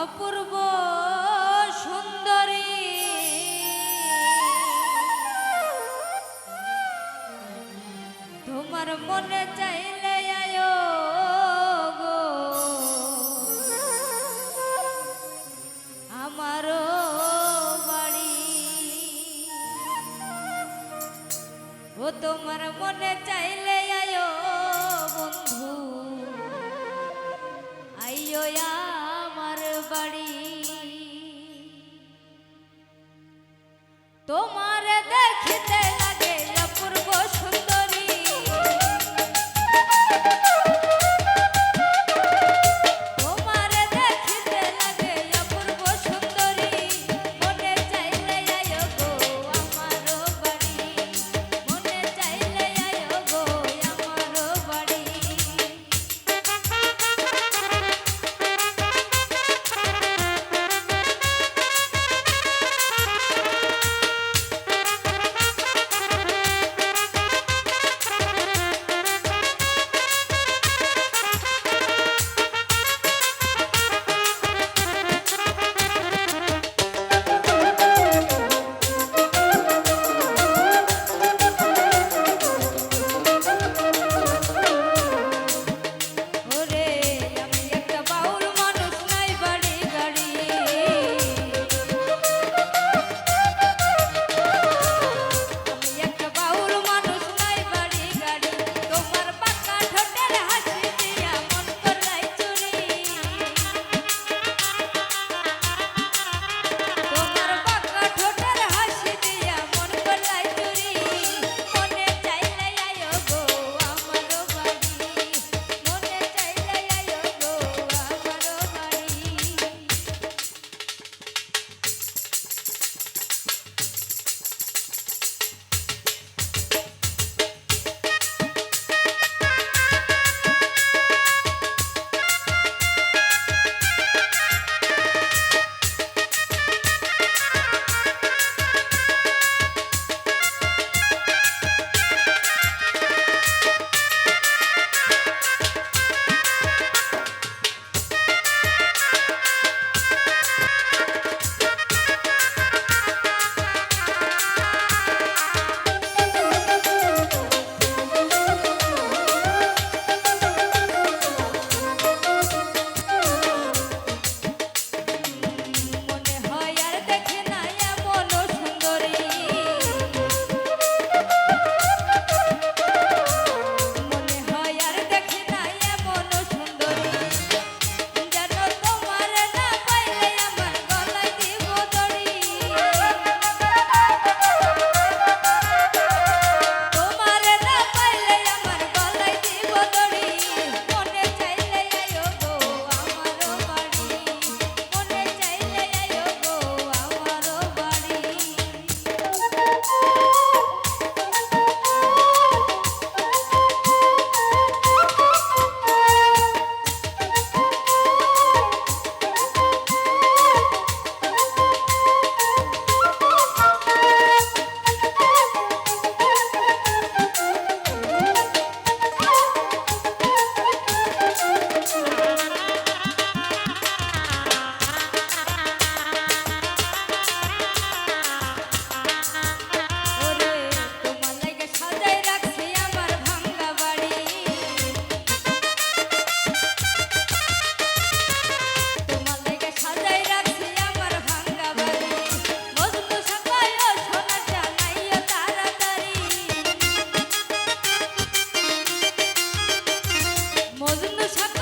অপূর্ব সুন্দরী। তোমার মনে চাইলে আয়ো বাড়ি। ও তোমার মনে চাইলে মজনু শাখা